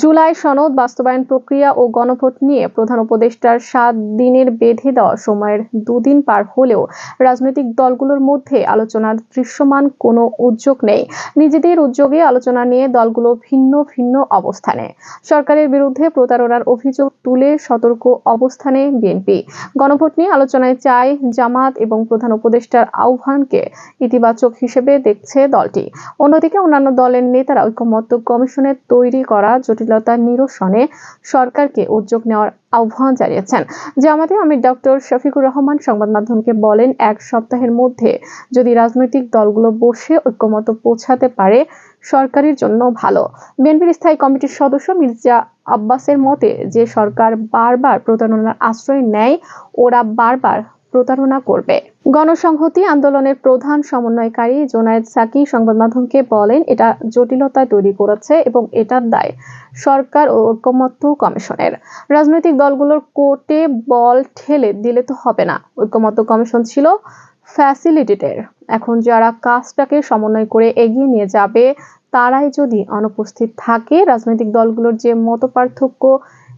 জুলাই সনদ বাস্তবায়ন প্রক্রিয়া ও গণভোট নিয়ে প্রধান উপদেষ্টার সাত দিনের বেঁধে দেওয়া সময়ের দুদিন পার হলেও রাজনৈতিক দলগুলোর মধ্যে আলোচনার দৃশ্যমান কোনো উদ্যোগ নেই। নিজেদের উদ্যোগে আলোচনা নিয়ে দলগুলো ভিন্ন ভিন্ন অবস্থানে। সরকারের বিরুদ্ধে প্রতারণার অভিযোগ তুলে সতর্ক অবস্থানে বিএনপি। গণভোট নিয়ে আলোচনায় চায় জামাত এবং প্রধান উপদেষ্টার আহ্বানকে ইতিবাচক হিসেবে দেখছে দলটি। অন্যদিকে অন্যান্য দলের নেতারা ঐকমত্য কমিশনের তৈরি করা জটিলতা নিরসনে সরকারকে উদ্যোগ নেওয়ার আহ্বান জানিয়েছেন। জামাতে আমির ডক্টর শফিকুর রহমান সংবাদ মাধ্যমকে বলেন, এক সপ্তাহের মধ্যে যদি রাজনৈতিক দলগুলো বসে ঐক্যমত পৌঁছাতে পারে, সরকারের জন্য ভালো। বিএনপির স্থায়ী কমিটির সদস্য মির্জা আব্বাসের মতে, যে সরকার বারবার প্রতারণার আশ্রয় নেয়, ওরা বারবার প্রতারণা করবে। গণসংহতি আন্দোলনের প্রধান সমন্বয়কারী জোনায়েদ সাকি সংবাদ মাধ্যমকে বলেন, এটা জটিলতা তৈরি করেছে এবং এটার দায় সরকার ও ঐক্যমত্য কমিশনের। রাজনৈতিক দলগুলোর কোর্টে বল ঠেলে দিলে তো হবে না। ঐক্যমত্য কমিশন ছিল ফ্যাসিলিটেটের এখন যারা কাজটাকে সমন্বয় করে এগিয়ে নিয়ে যাবে, তারাই যদি অনুপস্থিত থাকে, রাজনৈতিক দলগুলোর যে মতপার্থক্য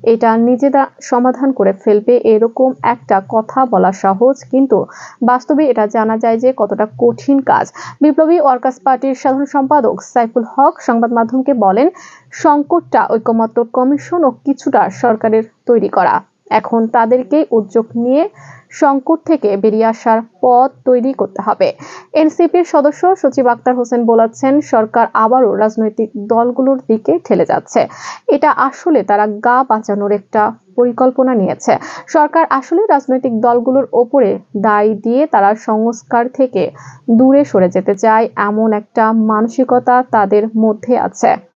এটা নিজেরা সমাধান করে ফেলবে এরকম একটা কথা বলা সহজ, কিন্তু বাস্তবে এটা জানা যায় যে কতটা কঠিন কাজ। বিপ্লবী ওয়ার্কার্স পার্টির সাধারণ সম্পাদক সাইফুল হক সংবাদ মাধ্যমকে বলেন, সংকটটা ঐক্যমত্য কমিশন ও কিছুটা সরকারের তৈরি করা। এখন তাদেরকেই উদ্যোগ নিয়ে সংকট থেকে বেরিয়ে আসার পথ তৈরি করতে হবে। এনসিপির সদস্য সচিব আক্তার হোসেন বলেছেন, সরকার আবারও রাজনৈতিক দলগুলোর দিকে ঠেলে যাচ্ছে। এটা আসলে তারা গা বাঁচানোর একটা পরিকল্পনা নিয়েছে। সরকার আসলে রাজনৈতিক দলগুলোর ওপরে দায় দিয়ে তারা সংস্কার থেকে দূরে সরে যেতে চায়, এমন একটা মানসিকতা তাদের মধ্যে আছে।